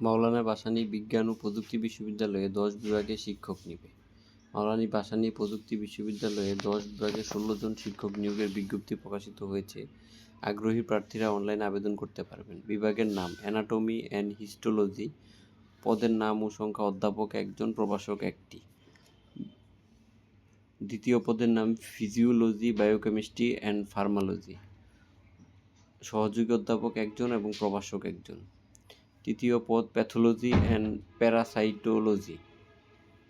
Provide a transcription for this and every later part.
মাওলানা ভাসানী বিজ্ঞান ও প্রযুক্তি বিশ্ববিদ্যালয়ে দশ বিভাগে শিক্ষক নিবে। মাওলানা ভাসানী প্রযুক্তি বিশ্ববিদ্যালয়ে দশ বিভাগে ষোলো জন শিক্ষক নিয়োগের বিজ্ঞপ্তি প্রকাশিত হয়েছে। আগ্রহী প্রার্থীরা অনলাইনে আবেদন করতে পারবেন। বিভাগের নাম অ্যানাটমি অ্যান্ড হিস্টোলজি পদের নাম ও সংখ্যা অধ্যাপক একজন, প্রভাষক একটি। দ্বিতীয় পদের নাম ফিজিওলজি বায়োকেমিস্ট্রি অ্যান্ড ফার্মালজি সহযোগী অধ্যাপক একজন এবং প্রভাষক একজন। তৃতীয় পদ প্যাথোলজি অ্যান্ড প্যারাসাইটোলজি।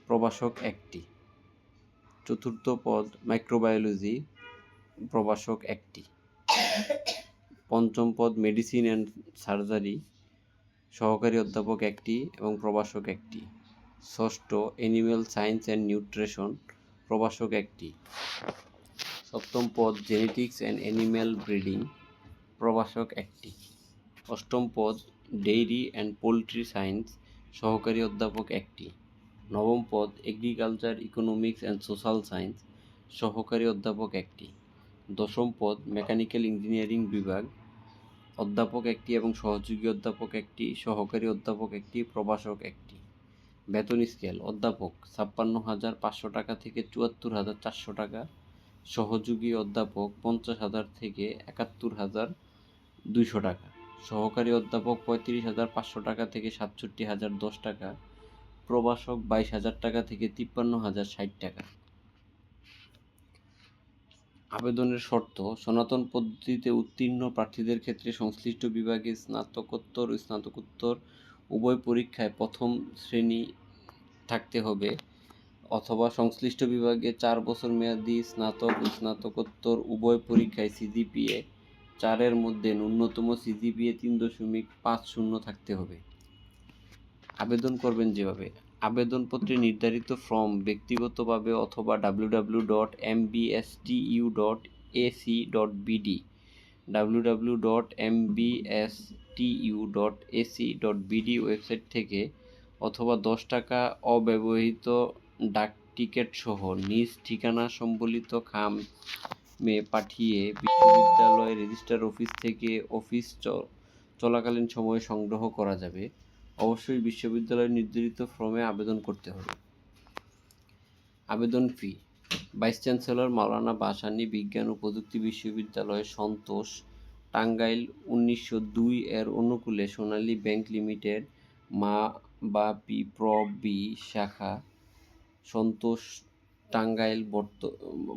প্রভাষক একটি। চতুর্থ পদ মাইক্রোবায়োলজি, প্রভাষক একটি। পঞ্চম পদ মেডিসিন অ্যান্ড সার্জারি, সহকারী অধ্যাপক একটি এবং প্রভাষক একটি। ষষ্ঠ অ্যানিম্যাল সায়েন্স অ্যান্ড নিউট্রিশন, প্রভাষক একটি। সপ্তম পদ জেনেটিক্স অ্যান্ড অ্যানিম্যাল ব্রিডিং, প্রভাষক একটি। অষ্টম পদ ডেইরি অ্যান্ড পোলট্রি সায়েন্স সহকারী অধ্যাপক একটি। নবম পদ, agriculture, economics and social science সহকারী অধ্যাপক একটি। দশম পদ, মেকানিক্যাল ইঞ্জিনিয়ারিং বিভাগ অধ্যাপক একটি এবং সহযোগী অধ্যাপক একটি, সহকারী অধ্যাপক একটি, প্রভাষক একটি। বেতন স্কেল অধ্যাপক, ছাপ্পান্ন হাজার পাঁচশো টাকা থেকে চুয়াত্তর হাজার চারশো টাকা। সহযোগী অধ্যাপক, পঞ্চাশ হাজার থেকে একাত্তর হাজার দুইশো টাকা। সহকারী অধ্যাপক পঁয়ত্রিশ হাজার পাঁচশো টাকা থেকে সাতষট্টি হাজার দশ টাকা, প্রভাষক বাইশ হাজার টাকা থেকে তিপ্পান্ন হাজার ষাট টাকা। আবেদনের শর্ত, সনাতন পদ্ধতিতে উত্তীর্ণ প্রার্থীদের ক্ষেত্রে সংশ্লিষ্ট বিভাগে স্নাতকোত্তর স্নাতকোত্তর, উভয় পরীক্ষায় প্রথম শ্রেণি থাকতে হবে অথবা সংশ্লিষ্ট বিভাগে চার বছর মেয়াদি স্নাতক, স্নাতকোত্তর, উভয় পরীক্ষায় সিজিপিএ চারের মধ্যে ন্যূনতম সিজিপিএ তিন দশমিক পাঁচ শূন্য থাকতে হবে। আবেদন করবেন যেভাবে। আবেদনপত্রে নির্ধারিত ফর্ম ব্যক্তিগতভাবে অথবা W W dot M BSTU dot AC dot BD W W dot M BSTU dot AC dot BD website থেকে অথবা দশ টাকা অব্যবহৃত ডাক টিকিট সহ নিজ ঠিকানা সম্বলিত খামে পাঠিয়ে বিশ্ববিদ্যালয় রেজিস্ট্রার অফিস থেকে অফিস চলাকালীন সময়ে সংগ্রহ করা যাবে। অবশ্যই বিশ্ববিদ্যালয় নির্ধারিত ফর্মে আবেদন করতে হবে। আবেদন ফি। ভাইস চ্যান্সেলর মাওলানা ভাসানী বিজ্ঞান ও প্রযুক্তি বিশ্ববিদ্যালয় সন্তোষ টাঙ্গাইল উনিশশো দুই এর অনুকূলে সোনালী ব্যাংক লিমিটেড মা বা পি প্র বি শাখা সন্তোষ টাঙ্গাইল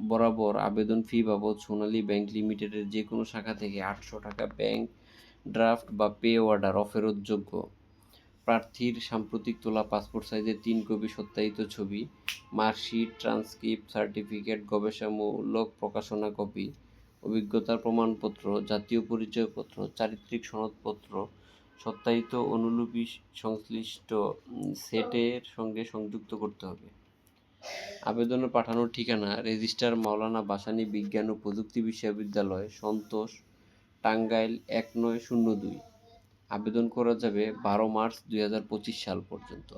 বরাবর আবেদন ফি বাবদ সোনালী ব্যাংক লিমিটেডের যে কোনো শাখা থেকে আটশো টাকা ব্যাংক ড্রাফট বা পে অর্ডার অফেরতযোগ্য প্রার্থীর সাম্প্রতিক তোলা পাসপোর্ট সাইজের তিন কপি সত্যায়িত ছবি, মার্কশিট, ট্রান্সক্রিপ্ট, সার্টিফিকেট, গবেষণামূলক প্রকাশনা কপি, অভিজ্ঞতার প্রমাণপত্র, জাতীয় পরিচয়পত্র, চারিত্রিক সনদপত্র, সত্যায়িত অনুলিপি সংশ্লিষ্ট সেটের সঙ্গে সংযুক্ত করতে হবে। আবেদনে পাঠানোর ঠিকানা রেজিস্ট্রার মাওলানা ভাসানী বিজ্ঞান ও প্রযুক্তি বিশ্ববিদ্যালয়, সন্তোষ, টাঙ্গাইল এক নয় শূন্য দুই। আবেদন করা যাবে বারো মার্চ দুই হাজার পঁচিশ সাল পর্যন্ত।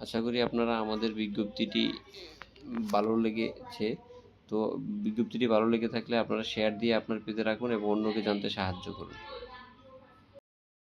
আশা করি আপনারা আমাদের বিজ্ঞপ্তিটি ভালো লেগেছে। তো বিজ্ঞপ্তিটি ভালো লেগে থাকলে আপনারা শেয়ার দিয়ে আপনার পেতে রাখুন এবং অন্যকে জানতে সাহায্য করুন।